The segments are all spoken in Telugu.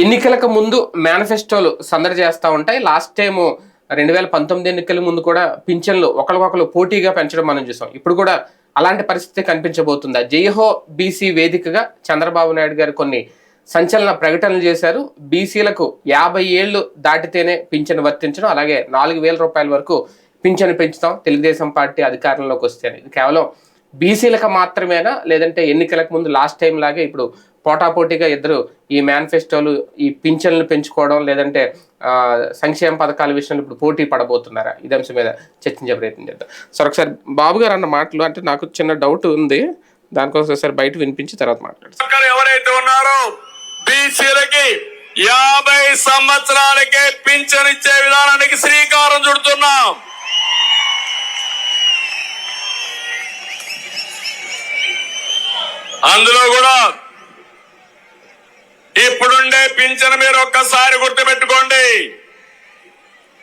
ఎన్నికలకు ముందు మేనిఫెస్టోలు సందడి చేస్తూ ఉంటాయి. లాస్ట్ టైం రెండు వేల పంతొమ్మిది ఎన్నికల ముందు కూడా పింఛన్లు ఒకరికొకరు పోటీగా పెంచడం మనం చూసాం. ఇప్పుడు కూడా అలాంటి పరిస్థితి కనిపించబోతుందా. జైహో బీసీ వేదికగా చంద్రబాబు నాయుడు గారు కొన్ని సంచలన ప్రకటనలు చేశారు. బీసీలకు యాభై ఏళ్ళు దాటితేనే పింఛను వర్తించడం అలాగే నాలుగు వేల రూపాయల వరకు పింఛను పెంచుతాం తెలుగుదేశం పార్టీ అధికారంలోకి వస్తే ఇది కేవలం బీసీలకు మాత్రమేనా లేదంటే ఎన్నికలకు ముందు లాస్ట్ టైం లాగే ఇప్పుడు పోటాపోటీగా ఇద్దరు ఈ మేనిఫెస్టోలు ఈ పింఛన్లు పెంచుకోవడం లేదంటే సంక్షేమ పథకాల విషయంలో ఇప్పుడు పోటీ పడబోతున్నారా? ఇది అంశం మీద చర్చించే ప్రయత్నం చేద్దాం. సార్ ఒకసారి బాబు గారు అన్న మాటలు అంటే నాకు చిన్న డౌట్ ఉంది. దానికోసం ఒకసారి బయట వినిపించి తర్వాత మాట్లాడతారు ఎవరైతే ఉన్నారో బీసీలకి యాభై సంవత్సరాలకే పింఛన్ ఇచ్చే విధానానికి శ్రీకారం చుడుతున్నాం. అందులో కూడా ఇప్పుడుండే పింఛను మీరు ఒక్కసారి గుర్తుపెట్టుకోండి.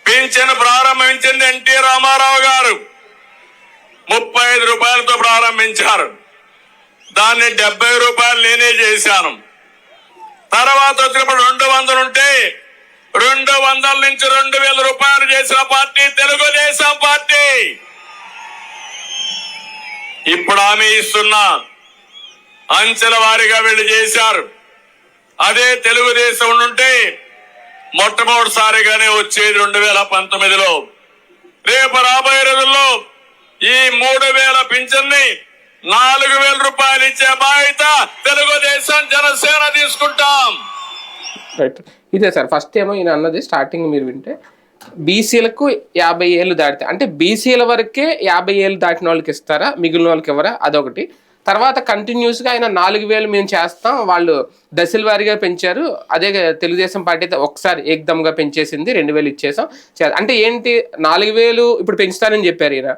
పింఛను ప్రారంభించింది ఎన్టీ రామారావు గారు. ముప్పై ఐదు రూపాయలతో ప్రారంభించారు. దాన్ని డెబ్బై రూపాయలు నేనే చేశాను. తర్వాత వచ్చినప్పుడు రెండు వందలు ఉంటే రెండు వందల నుంచి రెండు వేల రూపాయలు చేసిన పార్టీ తెలుగుదేశం పార్టీ. ఇప్పుడు ఆమె ఇస్తున్నా. అంచెల వారిగా వీళ్ళు చేశారు. అదే తెలుగుదేశం నుంటే మొట్టమొదటిసారిగానే వచ్చేది రెండు వేల పంతొమ్మిదిలో. రేపు రాబోయే రోజుల్లో ఈ మూడు వేల పింఛన్ని నాలుగు వేల రూపాయలు ఇచ్చే బాధ్యత తెలుగుదేశం జనసేన తీసుకుంటాం. రైట్ ఇదే సార్ ఫస్ట్ ఏమో ఈయన అన్నది స్టార్టింగ్ మీరు వింటే బీసీలకు యాభై ఏళ్ళు దాటితే అంటే బీసీల వరకే యాభై ఏళ్ళు దాటిన వాళ్ళకి ఇస్తారా మిగిలిన వాళ్ళకి ఇవ్వరా అదొకటి. తర్వాత కంటిన్యూస్గా ఆయన నాలుగు వేలు మేము చేస్తాం. వాళ్ళు దశల వారీగా పెంచారు. అదే తెలుగుదేశం పార్టీ అయితే ఒకసారి ఏకదమ్గా పెంచేసింది. రెండు వేలు ఇచ్చేసాం. అంటే ఏంటి? నాలుగు వేలు ఇప్పుడు పెంచుతారని చెప్పారు ఈయన.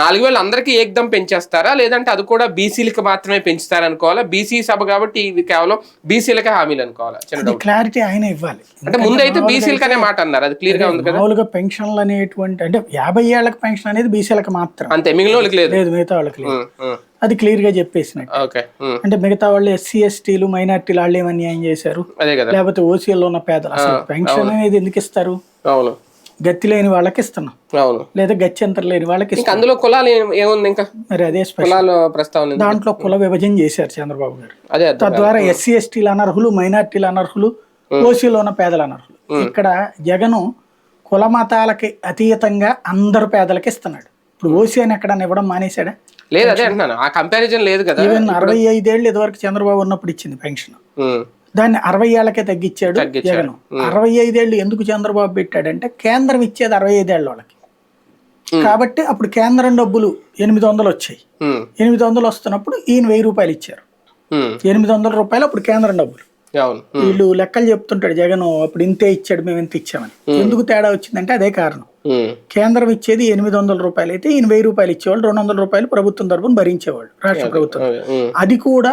నాలుగు వేలు అందరికీ ఏకదం పెంచేస్తారా? లేదంటే అది కూడా బీసీలకు మాత్రమే పెంచుతారనుకోవాలా? బీసీ సభ కాబట్టి ఇవి కేవలం బీసీలకే హామీలు అనుకోవాలా? క్లారిటీ ఆయన ఇవ్వాలి. అంటే ముందు అయితే బీసీలకి అనే మాట అన్నారు. అది క్లియర్గా ఉంది కదా? మామూలుగా పెన్షన్లు అనేటువంటి అంటే యాభై ఏళ్ళకి పెన్షన్ అనేది బీసీలకు మాత్రం. అంతే మిగిలిన వాళ్ళకి లేదు. లేదు మిగతా వాళ్ళకి లేదు. అది క్లియర్గా చెప్పేసినట్టు. ఉమ్, అంటే మిగతా వాళ్ళు ఎస్సీ ఎస్టీలు మైనార్టీలు వాళ్ళు ఏమని అన్యాయం చేశారు. లేకపోతే ఓసీలో ఉన్న పేదలు. అసలు పెన్షన్ అనేది ఎందుకు ఇస్తారు? అవును గతి లేని వాళ్ళకి ఇస్తున్నాం. అవును. లేదా గత్యంతరం లేని వాళ్ళకి ఇంకా అందులో కులాలు ఏముంది ఇంకా? మరి అదే కులాలు ప్రస్తావన. దాంట్లో కుల విభజన చేశారు చంద్రబాబు గారు. అదే. తద్వారా ఎస్సీ ఎస్టీలు అనర్హులు మైనార్టీలు అనర్హులు ఓసీలో ఉన్న పేదలు అనర్హులు. ఇక్కడ జగను కుల మతాలకి అతీతంగా అందరు పేదలకి ఇస్తున్నాడు. ఇప్పుడు ఓసీ అని ఎక్కడన్నా ఇవ్వడం మానేశాడా? లేదు అదే అంటున్నాను. ఆ కంపారిజన్ లేదు కదా. ఈవెన్ అరవై ఐదేళ్ళు ఇదివరకు చంద్రబాబు ఉన్నప్పుడు ఇచ్చింది పెన్షన్. దాన్ని అరవై ఏళ్ళకే తగ్గించాడు. జగన్. అరవై ఐదేళ్ళు ఎందుకు చంద్రబాబు పెట్టాడంటే కేంద్రం ఇచ్చేది అరవై ఐదేళ్ళ వాళ్ళకి. కాబట్టి అప్పుడు కేంద్రం డబ్బులు ఎనిమిది వందలు వచ్చాయి. ఎనిమిది వందలు వస్తున్నప్పుడు ఈయన వెయ్యి రూపాయలు ఇచ్చారు. ఎనిమిది వందల రూపాయలు అప్పుడు కేంద్రం డబ్బులు. వీళ్ళు లెక్కలు చెప్తుంటాడు జగన్ అప్పుడు ఇంతే ఇచ్చాడు మేము ఇంత ఇచ్చామని. ఎందుకు తేడా వచ్చిందంటే అదే కారణం. కేంద్రం ఇచ్చేది ఎనిమిది వందల రూపాయలు అయితే ఈయన వెయ్యి రూపాయలు ఇచ్చేవాళ్ళు రెండు వందల రూపాయలు ప్రభుత్వం తరపున భరించేవాళ్ళు రాష్ట్ర ప్రభుత్వం. అది కూడా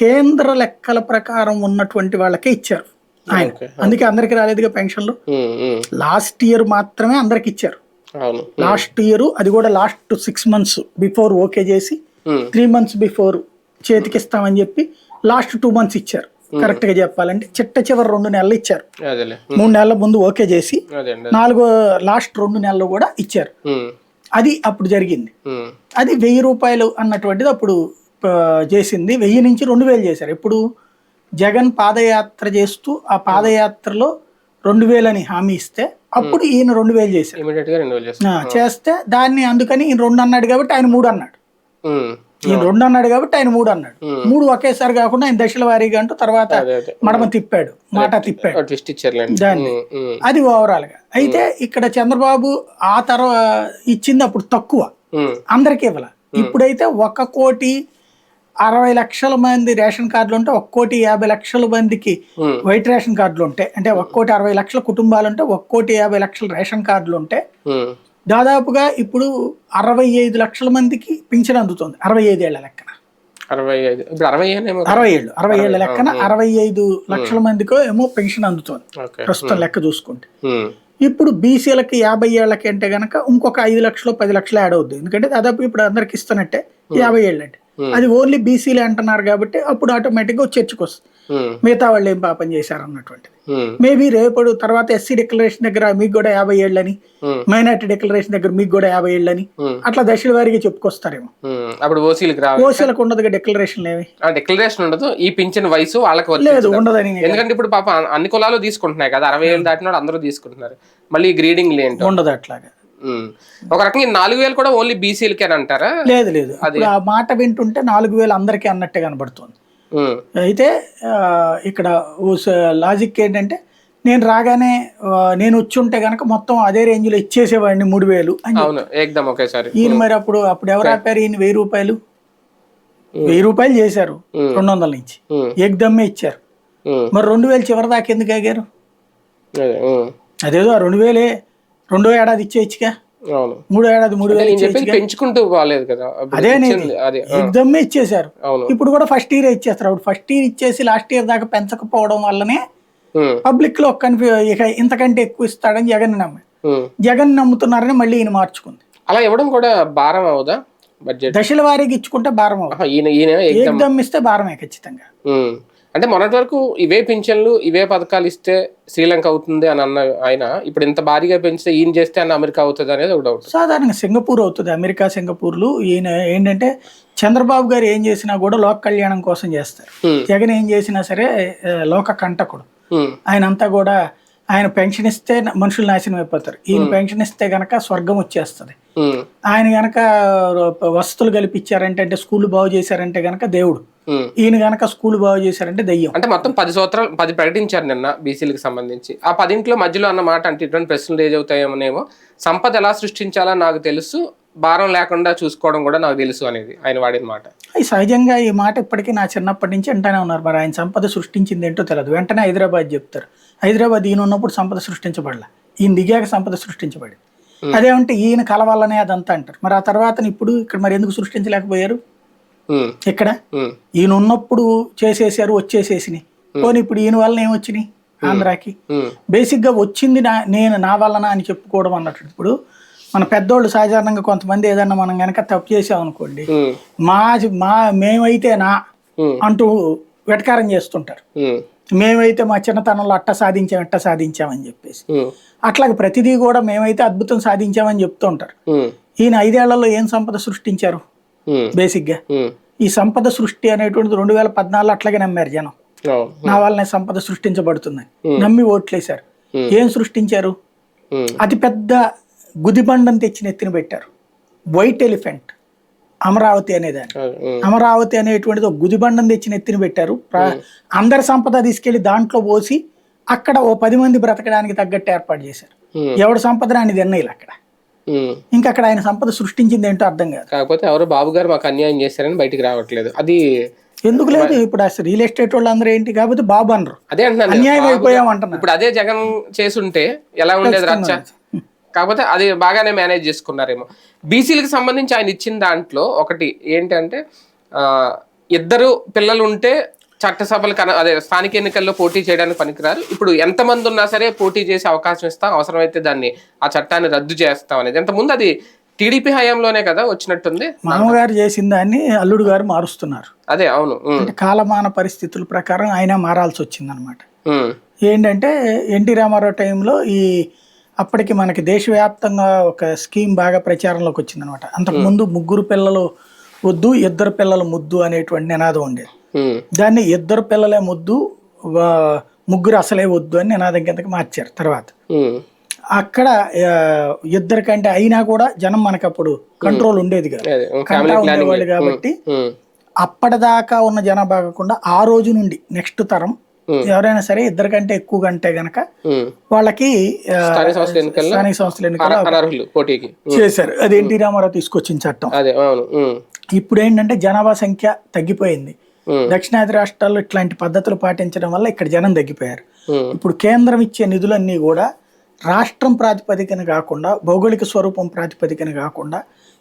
కేంద్ర లెక్కల ప్రకారం ఉన్నటువంటి వాళ్ళకే ఇచ్చారు ఆయన. అందుకే అందరికి రాలేదుగా పెన్షన్లు? లాస్ట్ ఇయర్ మాత్రమే అందరికి ఇచ్చారు. లాస్ట్ ఇయర్ అది కూడా last six months before okay చేసి త్రీ మంత్స్ బిఫోర్ చేతికి ఇస్తామని చెప్పి లాస్ట్ టూ మంత్స్ ఇచ్చారు. కరెక్ట్గా చెప్పాలంటే చిట్ట చివరి రెండు నెలలు ఇచ్చారు. మూడు నెలల ముందు ఓకే చేసి నాలుగో లాస్ట్ రెండు నెలలు కూడా ఇచ్చారు. అది అప్పుడు జరిగింది. అది వెయ్యి రూపాయలు అన్నటువంటిది అప్పుడు చేసింది. వెయ్యి నుంచి రెండు వేలు చేశారు. ఇప్పుడు జగన్ పాదయాత్ర చేస్తూ ఆ పాదయాత్రలో రెండు వేలని హామీ ఇస్తే అప్పుడు ఈయన రెండు వేలు చేశారు. చేస్తాం దాన్ని అందుకని ఈయన రెండు అన్నాడు కాబట్టి ఆయన మూడు అన్నాడు. ఈయన రెండు అన్నాడు కాబట్టి ఆయన మూడు అన్నాడు. మూడు ఒకేసారి కాకుండా ఆయన దశల వారీగా అంటూ తర్వాత మడమ తిప్పాడు. మాట తిప్పాడు. దాన్ని. అది ఓవరాల్గా అయితే ఇక్కడ చంద్రబాబు ఆ తర్వాత ఇచ్చింది అప్పుడు తక్కువ. అందరికీ ఇవ్వాల. ఇప్పుడైతే ఒక కోటి అరవై లక్షల మంది రేషన్ కార్డులు ఉంటే ఒక కోటి యాభై లక్షల మందికి వైట్ రేషన్ కార్డులు ఉంటాయి అంటే ఒక కోటి అరవై లక్షల కుటుంబాలు ఉంటే ఒక కోటి యాభై లక్షల రేషన్ కార్డులు ఉంటే దాదాపుగా ఇప్పుడు అరవై ఐదు లక్షల మందికి పింఛన్ అందుతుంది అరవై ఐదేళ్ళ లెక్కన. అరవై ఐదు అరవై ఏళ్ళు అరవై ఏళ్ళ లెక్కన అరవై ఐదు లక్షల మందికో ఏమో పెన్షన్ అందుతుంది ప్రస్తుతం లెక్క చూసుకుంటే. ఇప్పుడు బీసీలకి యాభై ఏళ్ళకి అంటే గనక ఇంకొక ఐదు లక్షలు పది లక్షలు యాడ్ అవుద్ది ఎందుకంటే దాదాపు ఇప్పుడు అందరికి ఇస్తున్నట్టే యాభై ఏళ్ళు అంటే అది ఓన్లీ బీసీలే అంటున్నారు కాబట్టి అప్పుడు ఆటోమేటిక్గా చర్చకు వస్తుంది. ఉమ్, మిగతా వాళ్ళు ఏం పాపం చేశారు అన్నటువంటిది. ఉమ్, మేబీ రేపడు తర్వాత ఎస్సీ డిక్లరేషన్ దగ్గర మీకు కూడా యాభై ఏళ్ళని మైనార్టీ డిక్లరేషన్ దగ్గర మీకు కూడా యాభై ఏళ్ళని అట్లా దశల వారీగా చెప్పుకొస్తారేమో. అప్పుడు ఓసీలకు ఉండదుగా డిక్లరేషన్ ఏవి ఆ డిక్లరేషన్ ఉండదు. ఈ పింఛన్ వయసు వాళ్ళకి లేదు. ఉండదని ఎందుకంటే ఇప్పుడు పాప అన్ని కులాలు తీసుకుంటున్నాయి కదా. అరవై ఏళ్ళు దాటిన అందరూ తీసుకుంటున్నారు. మళ్ళీ గ్రీడింగ్ ఏంటో. ఉండదు అట్లాగా. ఒక రకంగా నాలుగు వేలు కూడా ఓన్లీ బీసీలకే అంటారా? లేదు లేదు. ఇప్పుడు ఆ మాట వింటుంటే నాలుగు వేలు అందరికీ అన్నట్టే కనబడుతుంది. అయితే ఇక్కడ లాజిక్ ఏంటంటే నేను రాగానే నేను వచ్చి ఉంటే గనక మొత్తం అదే రేంజ్లో ఇచ్చేసేవాడిని మూడు వేలు ఒకేసారి. ఈయన మరి అప్పుడు అప్పుడు ఎవరు ఆపారు ఈయన వెయ్యి రూపాయలు? వెయ్యి రూపాయలు చేశారు. రెండు వందల నుంచి. ఏకదమ్మే ఇచ్చారు. మరి రెండు వేలు చివరి దాకా ఎందుకు ఆగారు? అదే, అదేదో ఆ రెండు వేలే రెండో ఏడాది ఇచ్చేయచ్చుగా అవును. మూడో ఏడాది మూడు వేలు పెంచుకుంటూ పోలేదు కదా. అదే ఇచ్చేశారు. అవును. ఇప్పుడు కూడా ఫస్ట్ ఇయర్ ఇచ్చేస్తారు. ఫస్ట్ ఇయర్ ఇచ్చేసి లాస్ట్ ఇయర్ దాకా పెంచకపోవడం వల్లనే పబ్లిక్లో కన్ఫ్యూ ఇక ఇంతకంటే ఎక్కువ ఇస్తాడని జగన్ నమ్మారు ఉమ్. జగన్ నమ్ముతున్నారని మళ్ళీ ఈయన మార్చుకుంది. అలా ఇవ్వడం కూడా భారం అవుదా బడ్జెట్ దశల వారీగా ఇచ్చుకుంటే భారం అవుతుంది ఈయన ఇస్తే భారమే ఖచ్చితంగా. అంటే మొన్నటి వరకు ఇవే పింఛన్లు ఇవే పథకాలు ఇస్తే శ్రీలంక అవుతుంది అని అన్న ఆయన ఇప్పుడు ఇంత భారీగా పెంచితే ఈయన చేస్తే అన్న అమెరికా అవుతుంది అనేది ఒక డౌట్ సాధారణంగా సింగపూర్ అవుతుంది అమెరికా సింగపూర్లు. ఈయన ఏంటంటే చంద్రబాబు గారు ఏం చేసినా కూడా లోక కళ్యాణం కోసం చేస్తారు. ఉమ్, జగన్ ఏం చేసినా సరే లోక కంటకుడు. ఉమ్, ఆయన అంతా కూడా ఆయన పెన్షన్ ఇస్తే మనుషులు నాశనం అయిపోతారు. ఈయన పెన్షన్ ఇస్తే గనక స్వర్గం వచ్చేస్తుంది. ఆయన గనక వసతులు కల్పించారంటే అంటే స్కూల్ బాగు చేశారంటే గనక దేవుడు. ఈయన గనక స్కూల్ బాగు చేశారంటే దెయ్యం. అంటే మొత్తం పది సంవత్సరాలు పది ప్రకటించారు నిన్న బీసీలకు సంబంధించి. ఆ పదింట్లో మధ్యలో అన్న మాట అంటే ఇటువంటి ప్రశ్నలు రేజ్ అవుతాయేమోనేమో సంపద ఎలా సృష్టించాలో నాకు తెలుసు భారం లేకుండా చూసుకోవడం కూడా నాకు తెలుసు అనేది ఆయన వాడిన మాట. ఈ సహజంగా ఈ మాట ఇప్పటికీ నా చిన్నప్పటి నుంచి అంటానే ఉన్నారు. మరి ఆయన సంపద సృష్టించింది ఏంటో తెలియదు వెంటనే హైదరాబాద్ చెప్తారు. హైదరాబాద్ ఈయన ఉన్నప్పుడు సంపద సృష్టించబడలే. ఈయన దిగాక సంపద సృష్టించబడింది. అదేమంటే ఈయన కలవాలనే అదంతా అంటారు. మరి ఆ తర్వాత ఇప్పుడు ఇక్కడ మరి ఎందుకు సృష్టించలేకపోయారు? ఇక్కడ ఈయన ఉన్నప్పుడు చేసేసారు వచ్చేసేసినాయి పోనీ ఇప్పుడు ఈయన వల్ల ఏమొచ్చినాయి ఆంధ్రాకి. బేసిక్గా వచ్చింది నా నేను నా వలన అని చెప్పుకోవడం అన్నట్టు. ఇప్పుడు మన పెద్దోళ్ళు సాధారణంగా కొంతమంది ఏదన్నా మనం గనక తప్పు చేసాం అనుకోండి ఉమ్, మా మా మేమైతే నా అంటూ వెటకారం చేస్తుంటారు. మేమైతే మా చిన్నతనంలో అట్ట సాధించాం ఎట్ట సాధించామని చెప్పేసి. అట్లాగే ప్రతిదీ కూడా మేమైతే అద్భుతం సాధించామని చెప్తూ ఉంటారు. ఈయన ఐదేళ్ళలో ఏం సంపద సృష్టించారు? బేసిక్గా. ఉమ్, ఈ సంపద సృష్టి అనేటువంటిది రెండు వేల పద్నాలుగులో అట్లాగే నమ్మారు జనం. నా వల్లనే సంపద సృష్టించబడుతుంది. నమ్మి ఓట్లేశారు. ఏం సృష్టించారు? అతి పెద్ద గుదిబండను తెచ్చి నెత్తిన పెట్టారు. వైట్ ఎలిఫెంట్ అమరావతి అనేదాన్ని. అమరావతి అనేటువంటిది ఒక గుదిబండం తెచ్చి నెత్తిన పెట్టారు. అందరి సంపద తీసుకెళ్ళి దాంట్లో పోసి అక్కడ ఓ పది మంది బ్రతకడానికి తగ్గట్టు ఏర్పాటు చేశారు. ఎవడు సంపద అని తిన్నీళ్ళు అక్కడ. ఇంకా అక్కడ ఆయన సంపద సృష్టించింది ఏంటో అర్థం కాదు. కాకపోతే ఎవరో బాబు గారు మాకు అన్యాయం చేశారని బయటికి రావట్లేదు. అది ఎందుకు లేదు? ఇప్పుడు అసలు రియల్ ఎస్టేట్ వాళ్ళు అందరూ ఏంటి? కాబట్టి బాబు అనరు. అదే అంటున్నాను. నేను. అన్యాయం అయిపోయాం అంటున్నారు. ఇప్పుడు అదే జగన్ చేసుంటే ఎలా ఉండేది రచ్చ? కాకపోతే అది బాగానే మేనేజ్ చేసుకున్నారేమో. బీసీలకు సంబంధించి ఆయన ఇచ్చిన దాంట్లో ఒకటి ఏంటంటే ఇద్దరు పిల్లలు ఉంటే చట్టసభలు కన అదే స్థానిక ఎన్నికల్లో పోటీ చేయడానికి పనికిరారు. ఇప్పుడు ఎంతమంది ఉన్నా సరే పోటీ చేసే అవకాశం ఇస్తాం. అవసరమైతే దాన్ని ఆ చట్టాన్ని రద్దు చేస్తాం అనేది. ఇంతకుముందు అది టీడీపీ హయాంలోనే కదా వచ్చినట్టుంది. మామగారు చేసిన దాన్ని అల్లుడు గారు మారుస్తున్నారు. అదే అవును. కాలమాన పరిస్థితుల ప్రకారం ఆయన మారాల్సి వచ్చిందనమాట ఉమ్, ఏంటంటే ఎన్టీ రామారావు టైంలో ఈ అప్పటికి మనకి దేశవ్యాప్తంగా ఒక స్కీమ్ బాగా ప్రచారంలోకి వచ్చిందనమాట అంతకుముందు ముగ్గురు పిల్లలు వద్దు ఇద్దరు పిల్లల ముద్దు అనేటువంటి నినాదం ఉండేది. దాన్ని ఇద్దరు పిల్లలే ముద్దు ముగ్గురు అసలే వద్దు అని నినాదం కిందకి మార్చారు తర్వాత. అక్కడ ఆ, ఇద్దరికంటే అయినా కూడా జనం మనకి అప్పుడు కంట్రోల్ ఉండేది కాదు. కంటా ఉండేవాళ్ళు కాబట్టి అప్పటిదాకా ఉన్న జనాభా కాకుండా ఆ రోజు నుండి నెక్స్ట్ తరం. ఎవరైనా సరే ఇద్దరికంటే ఎక్కువ కంటే గనక. వాళ్ళకి స్థానిక సంస్థల ఎన్నికల్లో చేశారు. అది ఎన్టీ రామారావు తీసుకొచ్చిన చట్టం. ఇప్పుడు ఏంటంటే జనాభా సంఖ్య తగ్గిపోయింది. దక్షిణాది రాష్ట్రాల్లో ఇట్లాంటి పద్ధతులు పాటించడం వల్ల ఇక్కడ జనం తగ్గిపోయారు. ఉమ్, ఇప్పుడు కేంద్రం ఇచ్చే నిధులన్నీ కూడా రాష్ట్రం ప్రాతిపదికన కాకుండా భౌగోళిక స్వరూపం ప్రాతిపదికన కాకుండా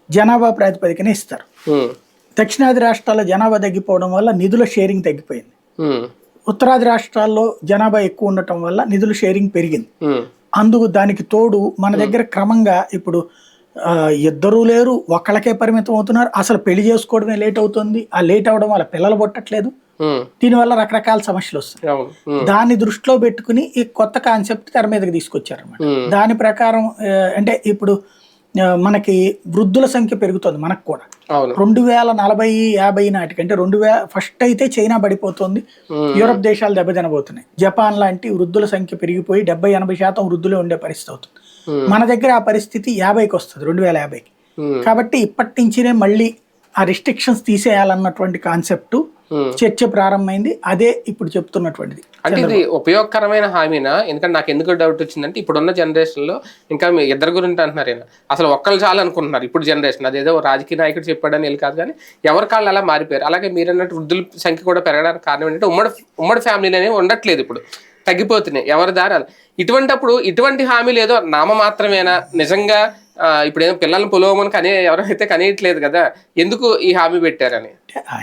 జనాభా ప్రాతిపదికన ఇస్తారు. ఉమ్, దక్షిణాది రాష్ట్రాల్లో జనాభా తగ్గిపోవడం వల్ల నిధుల షేరింగ్ తగ్గిపోయింది. ఉత్తరాది రాష్ట్రాల్లో జనాభా ఎక్కువ ఉండటం వల్ల నిధుల షేరింగ్ పెరిగింది. అందుకు దానికి తోడు మన దగ్గర క్రమంగా ఇప్పుడు ఇద్దరూ లేరు ఒక్కళ్ళకే పరిమితం అవుతున్నారు. అసలు పెళ్ళి చేసుకోవడమే లేట్ అవుతుంది. ఆ లేట్ అవడం వల్ల పిల్లలు పుట్టట్లేదు. దీనివల్ల రకరకాల సమస్యలు వస్తాయి. దాన్ని దృష్టిలో పెట్టుకుని ఈ కొత్త కాన్సెప్ట్ తెర మీదకి తీసుకొచ్చారు అనమాట దాని ప్రకారం అంటే ఇప్పుడు మనకి వృద్ధుల సంఖ్య పెరుగుతుంది మనకు కూడా. రెండు వేల నలభై యాభై నాటికి అంటే రెండు వేల ఫస్ట్ అయితే చైనా పడిపోతుంది. యూరప్ దేశాలు దెబ్బతినబోతున్నాయి. జపాన్ లాంటి వృద్ధుల సంఖ్య పెరిగిపోయి డెబ్బై ఎనభై శాతం వృద్ధులే ఉండే పరిస్థితి అవుతుంది. మన దగ్గర ఆ పరిస్థితి యాభైకి వస్తుంది రెండు వేల యాభైకి. ఉమ్, కాబట్టి ఇప్పటి నుంచినే మళ్ళీ ఆ రిస్ట్రిక్షన్స్ తీసేయాలన్నటువంటి కాన్సెప్ట్ ఉమ్. చర్చ ప్రారంభమైంది. అదే ఇప్పుడు చెప్తున్నటువంటిది. అంటే ఇది ఉపయోగకరమైన హామీనా? ఎందుకంటే నాకు ఎందుకు డౌట్ వచ్చిందంటే ఇప్పుడున్న జనరేషన్లో ఇంకా మీ ఇద్దరు గురించి అంటున్నారు. అసలు ఒక్కళ్ళు చాలు అనుకుంటున్నారు ఇప్పుడు జనరేషన్ అదేదో రాజకీయ నాయకుడు చెప్పాడని వెళ్ళి కాదు కానీ ఎవరి కాళ్ళు అలా మారిపోయారు? అలాగే మీరు అన్నట్టు వృద్ధుల సంఖ్య కూడా పెరగడానికి కారణం ఏంటంటే ఉమ్మడి ఉమ్మడి ఫ్యామిలీలు అనేవి ఉండట్లేదు ఇప్పుడు. తగ్గిపోతున్నాయి. ఎవరి దారి అది. ఇటువంటప్పుడు ఇటువంటి హామీలు ఏదో నామ మాత్రమేనా? నిజంగా ఇప్పుడు ఏదో పిల్లల్ని పొలవమని కనే ఎవరైతే కనేయట్లేదు కదా ఎందుకు ఈ హామీ పెట్టారని?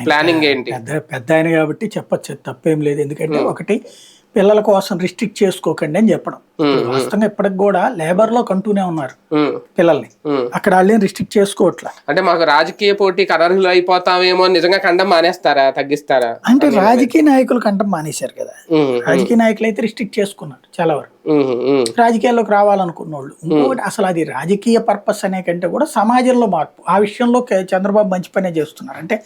ప్లానింగ్ ఏంటి పెద్ద పెద్ద ఆయన కాబట్టి చెప్పచ్చు తప్పేం లేదు. ఎందుకంటే ఒకటి పిల్లల కోసం రిస్ట్రిక్ట్ చేసుకోకండి అని చెప్పడం. వాస్తవంగా ఇప్పటికి కూడా లేబర్లో కంటూనే ఉన్నారు పిల్లల్ని. అక్కడ వాళ్ళని రిస్ట్రిక్ట్ చేసుకోవట్లా? అంటే మాకు రాజకీయ పోటీకి అనర్హులు అయిపోతామేమో నిజంగా కండం మానేస్తారా? తగ్గిస్తారా? అంటే రాజకీయ నాయకులు కంటం మానేశారు కదా. రాజకీయ నాయకులు అయితే రిస్ట్రిక్ట్ చేసుకున్నారు చాలా వరకు. రాజకీయాల్లోకి రావాలనుకున్న వాళ్ళు. ఇంకొకటి అసలు అది రాజకీయ పర్పస్ అనే కంటే కూడా సమాజంలో మార్పు. ఆ విషయంలో చంద్రబాబు మంచి పనే చేస్తున్నారు. అంటే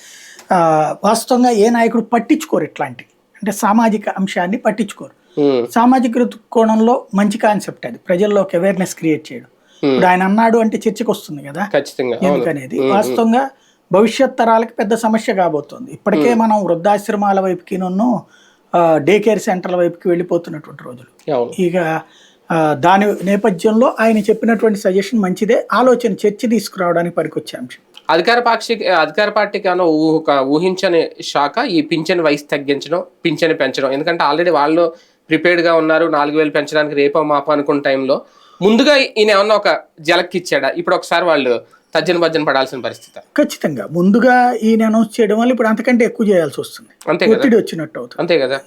వాస్తవంగా ఏ నాయకుడు పట్టించుకోరు ఇట్లాంటివి. అంటే సామాజిక అంశాన్ని పట్టించుకోరు. సామాజిక దృక్కోణంలో మంచి కాన్సెప్ట్ అది. ప్రజల్లో ఒక అవేర్నెస్ క్రియేట్ చేయడం ఇప్పుడు ఆయన అన్నాడు అంటే చర్చకి వస్తుంది కదా ఎందుకనేది? వాస్తవంగా భవిష్యత్ తరాలకి పెద్ద సమస్య కాబోతోంది. ఇప్పటికే మనం వృద్ధాశ్రమాల వైపుకి నన్ను డే కేర్ సెంటర్ల వైపుకి వెళ్ళిపోతున్నటువంటి రోజులు. ఇక దాని నేపథ్యంలో ఆయన చెప్పినటువంటి సజెషన్ మంచిదే. ఆలోచన చర్చ తీసుకురావడానికి పనికొచ్చే అంశం. అధికార పాక్షిక అధికార పార్టీకి ఏమైనా ఊహ ఒక ఊహించని శాఖ ఈ పింఛన్ వయసు తగ్గించడం పింఛన్ పెంచడం. ఎందుకంటే ఆల్రెడీ వాళ్ళు ప్రిపేర్డ్గా ఉన్నారు నాలుగు వేలు పెంచడానికి రేపో మాపో అనుకున్న టైంలో. ముందుగా ఈయన ఏమన్నా ఒక జలక్కి ఇచ్చాడా? ఇప్పుడు ఒకసారి వాళ్ళు తర్జన భర్జన పడాల్సిన పరిస్థితి. ఖచ్చితంగా. ముందుగా ఈయన అనౌన్స్ చేయడం వల్ల ఇప్పుడు అంతకంటే ఎక్కువ చేయాల్సి వస్తుంది. ఒత్తిడి వచ్చినట్టు అవుతుంది. అంతే కదా?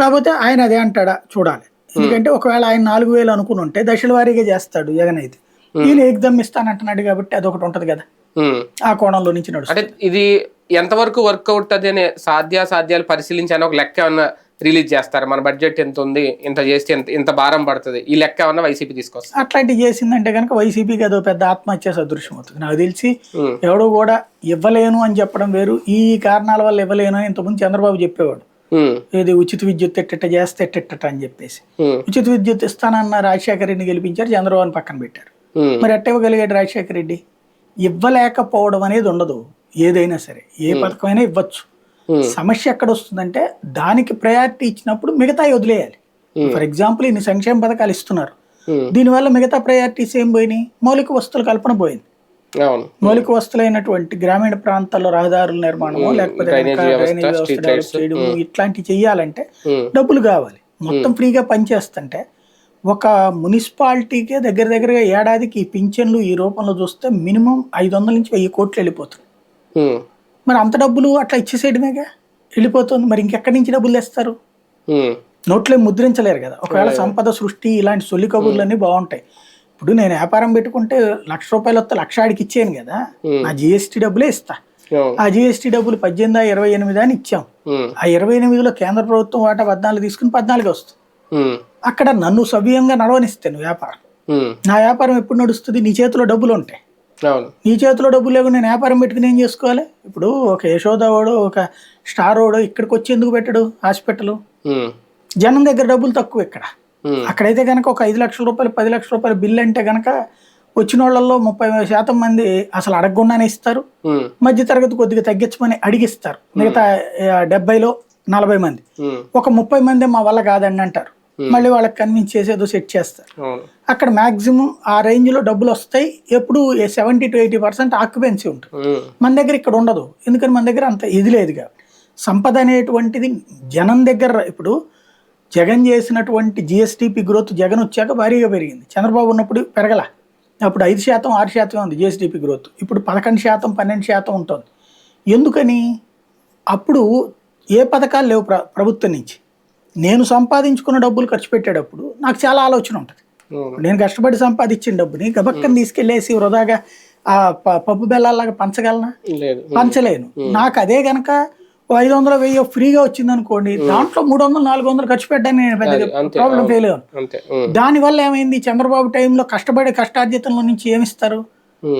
కాకపోతే ఆయన అదే అంటాడా? చూడాలి. ఎందుకంటే ఒకవేళ ఆయన నాలుగు వేలు అనుకుని ఉంటే దశల వారీగా చేస్తాడు జగన్ అయితే. ఈయన ఏకదమ్ ఇస్తానంటున్నాడు కాబట్టి అదొకటి ఉంటది కదా. ఆ కోణంలో నుంచి నడుస్తుంది. అంటే ఇది ఎంతవరకు వర్క్ అవుతుంది అనే సాధ్యాసాధ్యాలు పరిశీలించి అని ఒక లెక్క ఏమన్నా రిలీజ్ చేస్తారు? మన బడ్జెట్ ఎంత ఉంది? ఇంత చేస్తే ఎంత ఇంత భారం పడుతుంది? ఈ లెక్క ఏమన్నా వైసీపీ తీసుకొస్తారు అట్లాంటివి చేసిందంటే కనుక వైసీపీకి అదో పెద్ద ఆత్మహత్య సదృశ్యం అవుతుంది. నాకు తెలిసి ఎవడు కూడా ఇవ్వలేను అని చెప్పడం వేరు. ఈ కారణాల వల్ల ఇవ్వలేను అని ఇంతకుముందు చంద్రబాబు చెప్పేవాడు. ఏది ఉచిత విద్యుత్ ఎట్టెట్ట చేస్తే ఎట్టెట్టట అని చెప్పేసి. ఉచిత విద్యుత్ ఇస్తానన్న రాజశేఖర రెడ్డిని గెలిపించారు చంద్రబాబుని పక్కన పెట్టారు. మరి ఎట్ట ఇవ్వగలిగాడు రాజశేఖర రెడ్డి? ఇవ్వలేకపోవడం అనేది ఉండదు. ఏదైనా సరే ఏ పథకమైనా ఇవ్వచ్చు. సమస్య ఎక్కడ వస్తుందంటే దానికి ప్రయారిటీ ఇచ్చినప్పుడు మిగతాయి వదిలేయాలి. ఫర్ ఎగ్జాంపుల్ ఇన్ని సంక్షేమ పథకాలు ఇస్తున్నారు. దీనివల్ల మిగతా ప్రయారిటీస్ ఏం పోయినాయి? మౌలిక వస్తువుల కల్పన పోయింది. మౌలిక వస్తువులైనటువంటి గ్రామీణ ప్రాంతాల్లో రహదారుల నిర్మాణము లేకపోతే డ్రైనేజీ వ్యవస్థ, ఇట్లాంటివి చెయ్యాలంటే ఉమ్, డబ్బులు కావాలి. మొత్తం ఫ్రీగా పనిచేస్తుంటే ఒక మున్సిపాలిటీకే దగ్గర దగ్గరగా ఏడాదికి ఈ పింఛన్లు ఈ రూపంలో చూస్తే మినిమం ఐదు వందల నుంచి వెయ్యి కోట్లు వెళ్ళిపోతుంది. ఉమ్, మరి అంత డబ్బులు అట్లా ఇచ్చేసేయడమేగా? వెళ్ళిపోతుంది. మరి ఇంకెక్కడి నుంచి డబ్బులు తెస్తారు? నోట్లో ముద్రించలేరు కదా. ఒకవేళ సంపద సృష్టి ఇలాంటి సొల్లి కబుర్లన్నీ బాగుంటాయి. ఇప్పుడు నేను వ్యాపారం పెట్టుకుంటే లక్ష రూపాయలు వస్తే లక్ష ఆడికి ఇచ్చాను కదా. నా జిఎస్టీ డబ్బులే ఇస్తా. ఆ జిఎస్టీ డబ్బులు పద్దెనిమిది ఇరవై ఎనిమిది అని ఇచ్చాం. ఆ ఇరవై ఎనిమిదిలో కేంద్ర ప్రభుత్వం వాటా పద్నాలుగు తీసుకుని పద్నాలుగు వస్తుంది. అక్కడ నన్ను సవ్యంగా నడవనిస్తాను వ్యాపారం. నా వ్యాపారం ఎప్పుడు నడుస్తుంది? నీ చేతిలో డబ్బులు ఉంటాయి నీ చేతిలో డబ్బులు లేకుండా నేను వ్యాపారం పెట్టుకుని ఏం చేసుకోవాలి? ఇప్పుడు ఒక యశోదావాడు ఒక స్టార్ వాడు ఇక్కడికి వచ్చి ఎందుకు పెట్టడు? హాస్పిటల్. జనం దగ్గర డబ్బులు తక్కువ ఇక్కడ. అక్కడైతే కనుక ఒక ఐదు లక్షల రూపాయలు పది లక్షల రూపాయల బిల్లు అంటే కనుక వచ్చిన వాళ్ళల్లో ముప్పై శాతం మంది అసలు అడగకుండానే ఇస్తారు. మధ్య తరగతి కొద్దిగా తగ్గించమని అడిగిస్తారు. మిగతా డెబ్బైలో నలభై మంది. ఒక ముప్పై మంది మా వల్ల కాదండి అంటారు. మళ్ళీ వాళ్ళకి కన్విన్స్ చేసి ఏదో సెట్ చేస్తారు. అక్కడ మాక్సిమం ఆ రేంజ్లో డబ్బులు వస్తాయి. ఎప్పుడు seventy to eighty percent occupancy ఉంటుంది. ఉమ్, మన దగ్గర ఇక్కడ ఉండదు. ఎందుకని మన దగ్గర అంత ఇది లేదు కాబట్టి సంపద అనేటువంటిది జనం దగ్గర ఇప్పుడు జగన్ చేసినటువంటి జిఎస్టిపి గ్రోత్ జగన్ వచ్చాక భారీగా పెరిగింది. చంద్రబాబు ఉన్నప్పుడు పెరగల. అప్పుడు ఐదు శాతం ఆరు శాతమే ఉంది జిఎస్టిపి గ్రోత్ ఇప్పుడు పదకొండు శాతం పన్నెండు శాతం ఉంటుంది. ఎందుకని? అప్పుడు ఏ పథకాలు లేవు ప్ర ప్రభుత్వం నుంచి. నేను సంపాదించుకున్న డబ్బులు ఖర్చు పెట్టేటప్పుడు నాకు చాలా ఆలోచన ఉంటుంది. నేను కష్టపడి సంపాదించిన డబ్బుని గబక్కని తీసుకెళ్ళేసి వృధాగా ఆ పప్పు బెల్లాలాగా పంచగలనా? పంచలేను. నాకు అదే గనక ఐదు వందలు వెయ్యి ఫ్రీగా వచ్చింది అనుకోండి దాంట్లో మూడు వందలు నాలుగు వందలు ఖర్చు పెట్టడానికి నేను పెద్దగా అంతే, ప్రాబ్లం. ఫెయిల్ దానివల్ల ఏమైంది? చంద్రబాబు టైంలో కష్టపడే కష్టార్జితంలో నుంచి ఏమిస్తారు.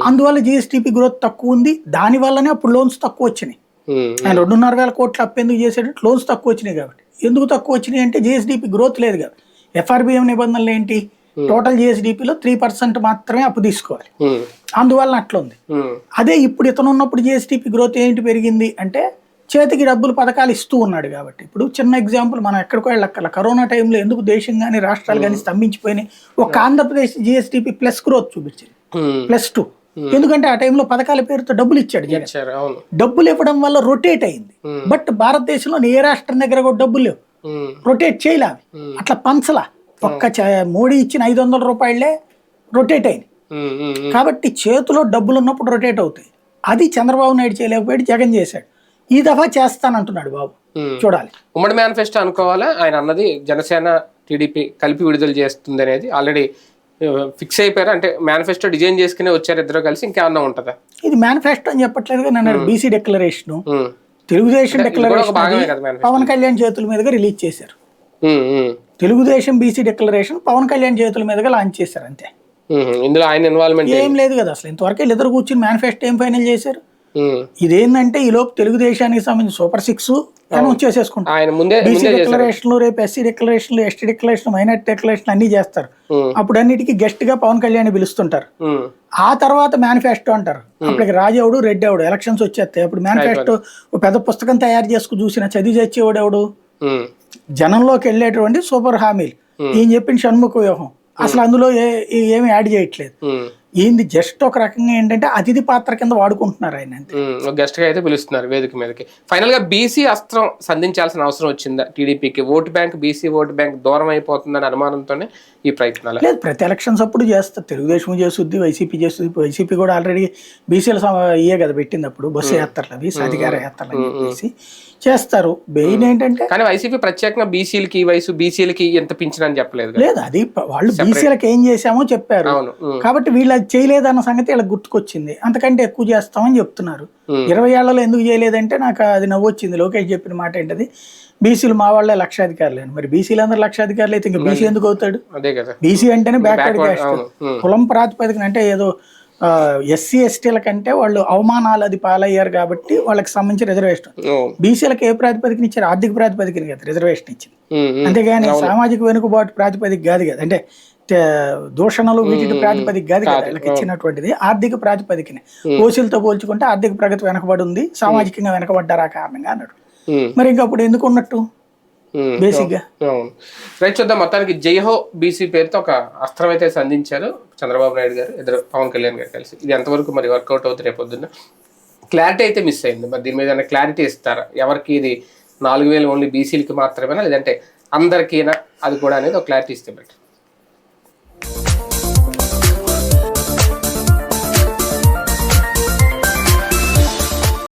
అందువల్ల జిఎస్టిపి గ్రోత్ తక్కువ ఉంది. దాని వల్లనే అప్పుడు లోన్స్ తక్కువ వచ్చినాయి. ఆయన రెండున్నర వేల కోట్లు అప్పు ఎందుకు చేసాడు లోన్స్ తక్కువ వచ్చినాయి కాబట్టి. ఎందుకు తక్కువ వచ్చినాయి అంటే జిఎస్డిపి గ్రోత్ లేదు కదా. ఎఫ్ఆర్బిఎం నిబంధనలు ఏంటి? టోటల్ జిఎస్డిపిలో త్రీ పర్సెంట్ మాత్రమే అప్పు తీసుకోవాలి. ఉమ్, అందువల్ల అట్లుంది ఉమ్, అదే ఇప్పుడు ఇతను ఉన్నప్పుడు జిఎస్టిపి గ్రోత్ ఏంటి పెరిగింది అంటే చేతికి డబ్బులు పథకాలు ఇస్తూ ఉన్నాడు కాబట్టి. ఇప్పుడు చిన్న ఎగ్జాంపుల్ మనం ఎక్కడికో వెళ్ళక్కల కరోనా టైంలో ఎందుకు దేశం కానీ రాష్ట్రాలు కానీ స్తంభించిపోయినాయి? ఒక ఆంధ్రప్రదేశ్ జిఎస్టిపి ప్లస్ గ్రోత్ చూపించింది. ప్లస్ టూ ఎందుకంటే ఆ టైంలో పథకాల పేరుతో డబ్బులు ఇచ్చాడు జగన్. డబ్బులు ఇవ్వడం వల్ల రొటేట్ అయింది. Hmm. బట్ భారతదేశంలో ఏ రాష్ట్రం దగ్గర కూడా డబ్బులు లేవు. రొటేట్ చేయలే అవి. అట్లా పంచలా. ఒక్క మోడీ ఇచ్చిన ఐదు వందల రూపాయలే రొటేట్ అయింది కాబట్టి చేతిలో డబ్బులు ఉన్నప్పుడు రొటేట్ అవుతాయి. అది చంద్రబాబు నాయుడు చేయలేకపోయాడు జగన్ చేశాడు. ఈ దఫా చేస్తానంటున్నాడు బాబు. చూడాలి. ఉమ్మడి మేనిఫెస్టో అనుకోవాలా? ఆయన అన్నది జనసేన టీడీపీ కలిపి విడుదల చేస్తుంది అనేది ఆల్రెడీ ఫిక్స్ అయిపోయారు? అంటే మేనిఫెస్టో డిజైన్ చేసుకునే వచ్చారు ఇద్దరు కలిసి ఇంకేమన్నా ఉంటుందా? ఇది మేనిఫెస్టో అని చెప్పట్లేదు నన్ను BC declaration Telugu Desam declaration Pawan Kalyan చేతుల మీదుగా రిలీజ్ చేశారు. తెలుగుదేశం బీసీ డిక్లరేషన్ పవన్ కళ్యాణ్ చేతుల మీదుగా లాంచ్ చేశారు అంతే. ఇందులో ఆయన ఇన్వాల్వ్మెంట్ ఏం లేదు కదా అసలు ఇంతవరకు వీళ్ళిద్దరు కూర్చుని మేనిఫెస్టో ఏం ఫైనల్ చేశారు? ఇదేంటంటే ఈ లోపు తెలుగుదేశానికి సంబంధించి సూపర్ సిక్స్ అనౌన్స్ చేసేసుకుంటారు ఆయన ముందే బీసీ ముందే చేశారు. డిక్లరేషన్లు రేపు ఎస్సీ డిక్లరేషన్లు ఎస్టీ డిక్లరేషన్ మైనార్టీ డిక్లరేషన్ అన్ని చేస్తారు. అప్పుడు అన్నిటికీ గెస్ట్గా పవన్ కళ్యాణ్ పిలుస్తుంటారు. ఆ తర్వాత మేనిఫెస్టో అంటారు. అప్పటికి రాజేవుడు రెడ్డి ఎవడు? ఎలక్షన్స్ వచ్చేస్తాయి. అప్పుడు మేనిఫెస్టో ఒక పెద్ద పుస్తకం తయారు చేసుకు చూసిన చదివి చచ్చేవాడు ఎవడు? జనంలోకి వెళ్ళేటువంటి సూపర్ హామీలు. ఈయన చెప్పిన షణ్ముఖ వ్యూహం. అసలు అందులో ఏ ఏమి యాడ్ చేయట్లేదు. ఏంది జస్ట్ ఒక రకంగా ఏంటంటే అతిథి పాత్ర కింద వాడుకుంటున్నారు ఆయన గెస్ట్గా అయితే పిలుస్తున్నారు వేదిక మీదకి. ఫైనల్గా బీసీ అస్త్రం సంధించాల్సిన అవసరం వచ్చిందా? టీడీపీకి vote bank BC vote bank దూరం అయిపోతుందని అనుమానంతోనే ఈ ప్రయత్నాలు. లేదు ప్రతి ఎలక్షన్స్ అప్పుడు చేస్తారు తెలుగుదేశం చేస్తుంది వైసీపీ చేస్తుంది. వైసీపీ కూడా ఆల్రెడీ బీసీల ఇయే కదా పెట్టింది అప్పుడు బస్సు యాత్రలు అవి సాధికార యాత్రలు చెప్పేసి చేస్తారు. మెయిన్ ఏంటంటే కానీ వైసీపీ ప్రత్యేకంగా బీసీలకి ఈ వయసు బీసీలకి ఎంత పింఛన్ అని చెప్పలేదు. లేదు అది వాళ్ళు బీసీలకు ఏం చేశామో చెప్పారు. కాబట్టి వీళ్ళు అది చేయలేదన్న సంగతి వీళ్ళకి గుర్తుకొచ్చింది. అంతకంటే ఎక్కువ చేస్తామని చెప్తున్నారు. ఇరవై ఏళ్ళలో ఎందుకు చేయలేదంటే నాకు అది నవ్వు వచ్చింది లోకేష్ చెప్పిన మాట ఏంటది? బీసీలు మా వాళ్ళే లక్షాధికారులు మరి బీసీలు అందరూ లక్షాధికారులు అయితే ఇంకా బీసీ ఎందుకు అవుతాడు? బీసీ అంటేనే బ్యాక్వర్డ్ క్యాస్ట్ కులం ప్రాతిపదికన అంటే ఏదో ఎస్సీ ఎస్టీల కంటే వాళ్ళు అవమానాలు అది పాలయ్యారు కాబట్టి వాళ్ళకి సంబంధించి రిజర్వేషన్ బీసీలకు ఏ ప్రాతిపదికన ఇచ్చారు? ఆర్థిక ప్రాతిపదికన కదా రిజర్వేషన్ ఇచ్చింది. అంతేగాని సామాజిక వెనుకబాటు ప్రాతిపదిక కాదు కదా. అంటే దూషణలు వీటి ప్రాతిపదిక కాదు కదా. వీళ్ళకి ఇచ్చినటువంటిది ఆర్థిక ప్రాతిపదికనే. ఓసీలతో పోల్చుకుంటే ఆర్థిక ప్రగతి వెనకబడి ఉంది సామాజికంగా వెనకబడ్డారు కారణంగా అన్నాడు మరి ఇంకా అప్పుడు ఎందుకు ఉన్నట్టు? బేసిక్గా అవును. రైట్ చూద్దాం. మొత్తానికి జైహో బీసీ పేరుతో ఒక అస్త్రం అయితే సంధించారు చంద్రబాబు నాయుడు గారు ఇద్దరు పవన్ కళ్యాణ్ గారు కలిసి. ఇది ఎంతవరకు మరి వర్కౌట్ అవుతుంది రేపు పొద్దున్న? క్లారిటీ అయితే మిస్ అయింది. మరి దీని మీద క్లారిటీ ఇస్తారా? ఎవరికి ఇది నాలుగు వేలు ఓన్లీ బీసీలకి మాత్రమేనా? లేదంటే అందరికీనా? అది కూడా అనేది ఒక క్లారిటీ ఇస్తే బెటర్